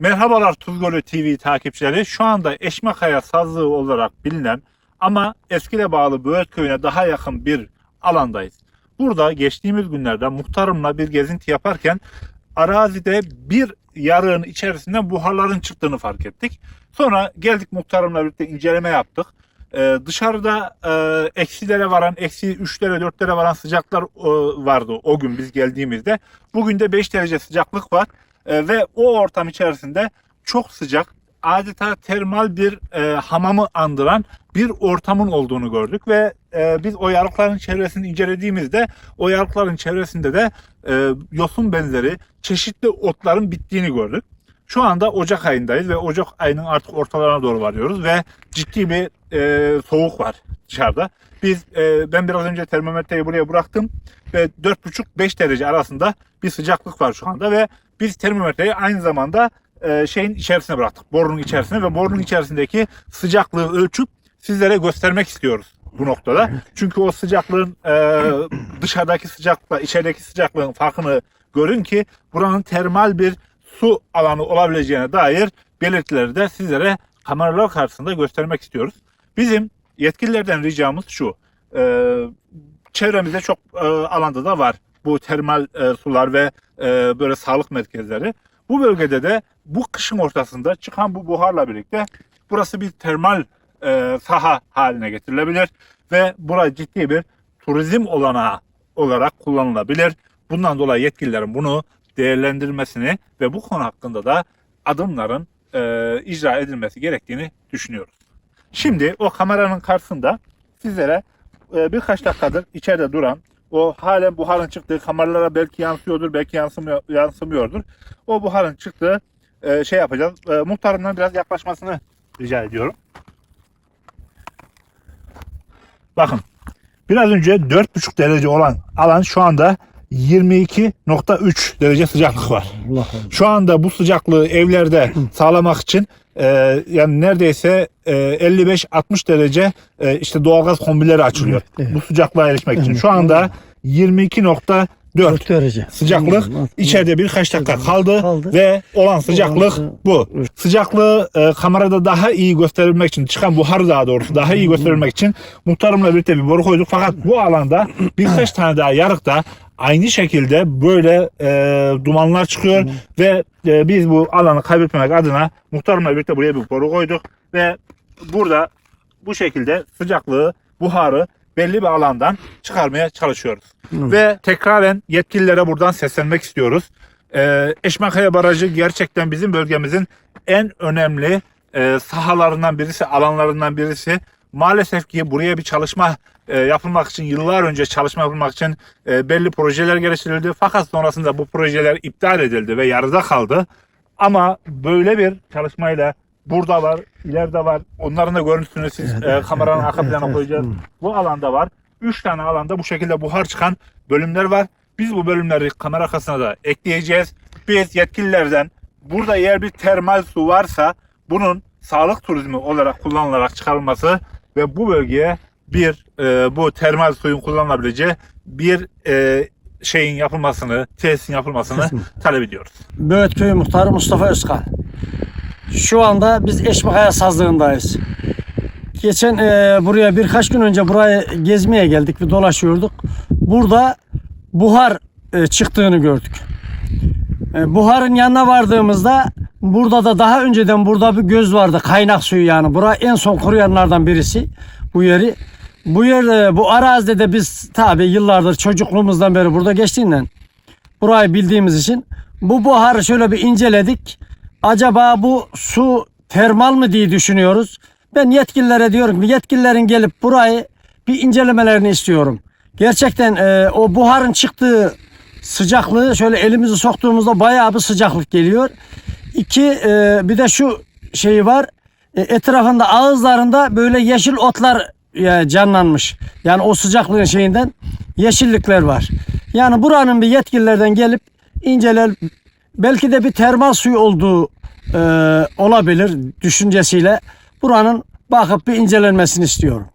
Merhabalar Tuzgölü TV takipçileri. Şu anda Eşmakaya Sazlığı olarak bilinen ama Eskile bağlı Böğüt köyüne daha yakın bir alandayız. Burada geçtiğimiz günlerde muhtarımla bir gezinti yaparken arazide bir yarığın içerisinden buharların çıktığını fark ettik. Sonra geldik muhtarımla birlikte inceleme yaptık. Ee, dışarıda e, eksilere varan, eksi 3'lere 4'lere varan sıcaklar e, vardı o gün biz geldiğimizde. Bugün de 5 derece sıcaklık var. E, ve o ortam içerisinde çok sıcak adeta termal bir e, hamamı andıran bir ortamın olduğunu gördük ve e, biz o yarıkların çevresini incelediğimizde o yarıkların çevresinde de e, yosun benzeri çeşitli otların bittiğini gördük. Şu anda Ocak ayındayız ve Ocak ayının artık ortalarına doğru varıyoruz ve ciddi bir e, soğuk var dışarıda. Biz e, ben biraz önce termometreyi buraya bıraktım ve 4,5-5 derece arasında bir sıcaklık var şu anda ve biz termometreyi aynı zamanda e, şeyin içerisine bıraktık. Borunun içerisine ve borunun içerisindeki sıcaklığı ölçüp sizlere göstermek istiyoruz bu noktada. Çünkü o sıcaklığın e, dışarıdaki sıcaklıkla içerideki sıcaklığın farkını görün ki buranın termal bir su alanı olabileceğine dair belirtileri de sizlere kameralar karşısında göstermek istiyoruz. Bizim yetkililerden ricamız şu. E, çevremizde çok e, alanda da var bu termal e, sular ve e, böyle sağlık merkezleri. Bu bölgede de bu kışın ortasında çıkan bu buharla birlikte burası bir termal e, saha haline getirilebilir ve burası ciddi bir turizm olanağı olarak kullanılabilir. Bundan dolayı yetkililerin bunu değerlendirmesini ve bu konu hakkında da adımların e, icra edilmesi gerektiğini düşünüyoruz. Şimdi o kameranın karşısında sizlere e, birkaç dakikadır içeride duran o halen buharın çıktığı kameralara belki yansıyordur belki yansımıyor, yansımıyordur. O buharın çıktığı e, şey yapacağız. E, muhtarımdan biraz yaklaşmasını rica ediyorum. Bakın biraz önce 4,5 derece olan alan şu anda 22.3 derece sıcaklık var. Allah Şu anda bu sıcaklığı evlerde sağlamak için e, yani neredeyse e, 55-60 derece e, işte doğalgaz kombileri açılıyor. Evet, evet. Bu sıcaklığa erişmek için. Şu anda 22.4 4 derece. sıcaklık Anladım, içeride birkaç dakika kaldı, Kaldı. ve olan sıcaklık Olan- bu. Sıcaklığı e, kamerada daha iyi gösterebilmek için çıkan buharı daha doğrusu daha iyi gösterebilmek için muhtarımla birlikte bir boru koyduk. Fakat bu alanda birkaç tane daha yarıkta aynı şekilde böyle e, dumanlar çıkıyor ve e, biz bu alanı kaybetmemek adına muhtarımla birlikte buraya bir boru koyduk ve burada bu şekilde sıcaklığı buharı belli bir alandan çıkarmaya çalışıyoruz. Ve tekraren yetkililere buradan seslenmek istiyoruz. Ee, Eşmakaya Barajı gerçekten bizim bölgemizin en önemli e, sahalarından birisi, alanlarından birisi. Maalesef ki buraya bir çalışma e, yapılmak için, yıllar önce çalışma yapılmak için e, belli projeler geliştirildi. Fakat sonrasında bu projeler iptal edildi ve yarıda kaldı. Ama böyle bir çalışmayla burada var, ileride var. Onların da görüntüsünü siz e, kameranın arka plana koyacağız. Bu alanda var. Üç tane alanda bu şekilde buhar çıkan bölümler var. Biz bu bölümleri kamera arkasına da ekleyeceğiz. Biz yetkililerden burada eğer bir termal su varsa bunun sağlık turizmi olarak kullanılarak çıkarılması ve bu bölgeye bir e, bu termal suyun kullanılabileceği bir e, şeyin yapılmasını, tesisin yapılmasını Kesinlikle. talep ediyoruz. Böğüt Köyü Muhtarı Mustafa Özkan. Şu anda biz Eşmakaya Sazlığı'ndayız. Geçen e, buraya birkaç gün önce buraya gezmeye geldik ve dolaşıyorduk. Burada buhar e, çıktığını gördük. E, buharın yanına vardığımızda burada da daha önceden burada bir göz vardı. Kaynak suyu yani. Bura en son kuruyanlardan birisi bu yeri. Bu yer e, bu arazide de biz tabi yıllardır çocukluğumuzdan beri burada geçtiğinden burayı bildiğimiz için bu buharı şöyle bir inceledik. Acaba bu su termal mı diye düşünüyoruz. Ben yetkililere diyorum ki yetkililerin gelip burayı bir incelemelerini istiyorum. Gerçekten e, o buharın çıktığı sıcaklığı şöyle elimizi soktuğumuzda bayağı bir sıcaklık geliyor. İki e, bir de şu şeyi var. E, etrafında ağızlarında böyle yeşil otlar e, canlanmış. Yani o sıcaklığın şeyinden yeşillikler var. Yani buranın bir yetkililerden gelip inceler belki de bir termal suyu olduğu e, olabilir düşüncesiyle buranın bakıp bir incelenmesini istiyorum.